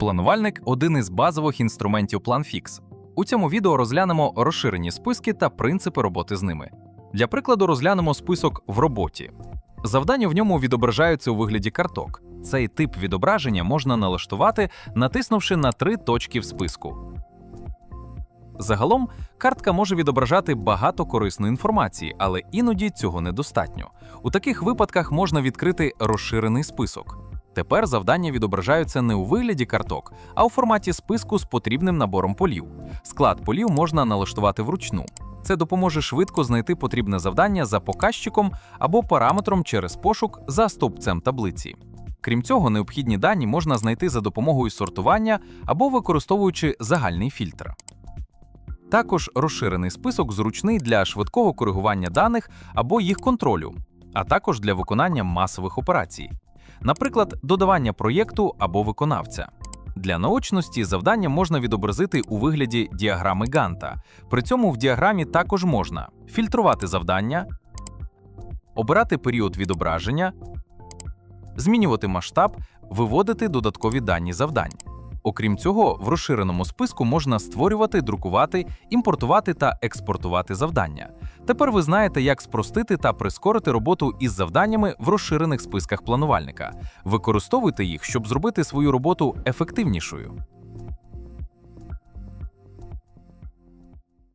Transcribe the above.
Планувальник один із базових інструментів PlanFix. У цьому відео розглянемо розширені списки та принципи роботи з ними. Для прикладу, розглянемо список в роботі. Завдання в ньому відображаються у вигляді карток. Цей тип відображення можна налаштувати, натиснувши на три точки в списку. Загалом, картка може відображати багато корисної інформації, але іноді цього недостатньо. У таких випадках можна відкрити розширений список. Тепер завдання відображаються не у вигляді карток, а у форматі списку з потрібним набором полів. Склад полів можна налаштувати вручну. Це допоможе швидко знайти потрібне завдання за показчиком або параметром через пошук за стовпцем таблиці. Крім цього, необхідні дані можна знайти за допомогою сортування або використовуючи загальний фільтр. Також розширений список зручний для швидкого коригування даних або їх контролю, а також для виконання масових операцій, наприклад, додавання проєкту або виконавця. Для наочності завдання можна відобразити у вигляді діаграми Ганта. При цьому в діаграмі також можна фільтрувати завдання, обирати період відображення, змінювати масштаб, виводити додаткові дані завдань. Окрім цього, в розширеному списку можна створювати, друкувати, імпортувати та експортувати завдання. Тепер ви знаєте, як спростити та прискорити роботу із завданнями в розширених списках планувальника. Використовуйте їх, щоб зробити свою роботу ефективнішою.